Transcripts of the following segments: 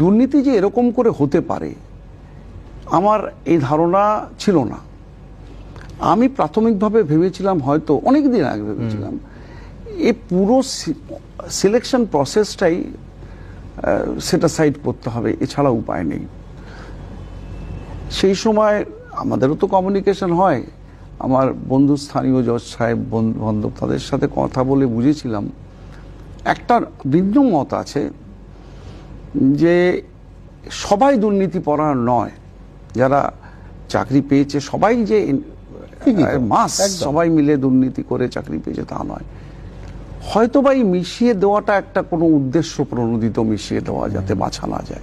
দুর্নীতি যে এরকম করে হতে পারে আমার এই ধারণা ছিল না। আমি প্রাথমিকভাবে ভেবেছিলাম হয়তো অনেক দিন আগে ভেবেছিলাম এই পুরো সিলেকশন প্রসেসটাই সেটা সাইড করতে হবে এছাড়া উপায় নেই। সেই সময় আমাদেরও তো কমিউনিকেশন হয়। আমার বন্ধু স্থানীয় জজ সাহেব বন্ধু বান্ধব তাদের সাথে কথা বলে বুঝেছিলাম। একটা ভিন্ন মত আছে যে সবাই দুর্নীতি পরায়ণ নয়। যারা চাকরি পেয়েছে সবাই যে মাস। সবাই মিলে দুর্নীতি করে চাকরি পেয়েছে তা নয়। হয়তো বা এই মিশিয়ে দেওয়াটা একটা কোনো উদ্দেশ্য প্রণোদিত মিশিয়ে দেওয়া যাতে বাছা না যায়।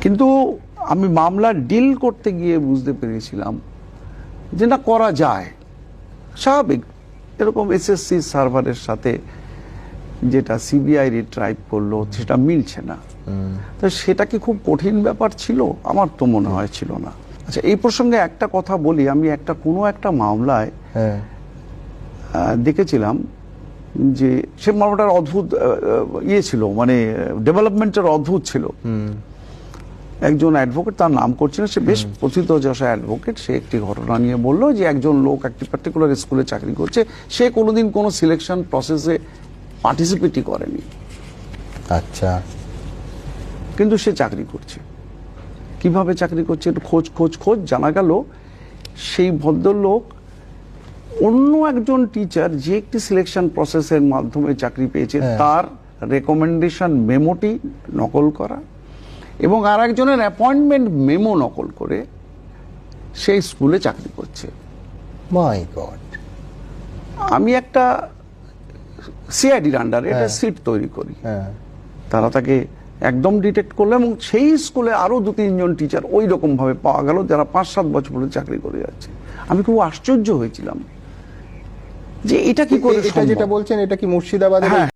কিন্তু আমি মামলা ডিল করতে গিয়ে বুঝতে পেরেছিলাম যে না করা যায়। স্বাভাবিক। এরকম এসএসসি সার্ভারের সাথে যেটা সিবিআই রিট্রাইভ করল সেটা মিলছে না। তো সেটা কি খুব কঠিন ব্যাপার ছিল? আমার তো মনে হয় ছিল না। আচ্ছা এই প্রসঙ্গে একটা কথা বলি। আমি একটা কোনো একটা মামলায় হ্যাঁ। দেখেছিলাম যে সে মামলাটার অদ্ভুত ইয়ে ছিল মানে ডেভেলপমেন্টের অদ্ভুত ছিল। একজন অ্যাডভোকেট তার নাম করছিল সে বেশ প্রথিত যশা অ্যাডভোকেট সে একটি ঘটনা নিয়ে বলল যে একজন লোক একটি পার্টিকুলার স্কুলে চাকরি করছে। সে কোনোদিন কোনো সিলেকশন প্রসেসে পার্টিসিপেটই করেনি। আচ্ছা। কিন্তু সে চাকরি করছে। কীভাবে চাকরি করছে একটু খোঁজ খোঁজ খোঁজ জানা গেল সেই ভদ্রলোক অন্য একজন টিচার যে একটি সিলেকশন প্রসেসের মাধ্যমে চাকরি পেয়েছে হ্যাঁ। তার রেকমেন্ডেশন মেমোটি নকল করা এবং আর একজনের অ্যাপয়েন্টমেন্ট মেমো নকল করে সেই স্কুলে চাকরি করছে। মাই গড আমি একটা সিআইডির আন্ডারে হ্যাঁ। সিট তৈরি করি। হ্যাঁ। তারা তাকে একদম ডিটেক্ট করল এবং সেই স্কুলে আরও দু তিনজন টিচার ওই রকম ভাবে পাওয়া গেল যারা পাঁচ সাত বছর ধরে চাকরি করে যাচ্ছে। আমি খুব আশ্চর্য হয়েছিলাম যে এটা কি করে এটা যেটা বলছেন এটা কি মুর্শিদাবাদের হ্যাঁ।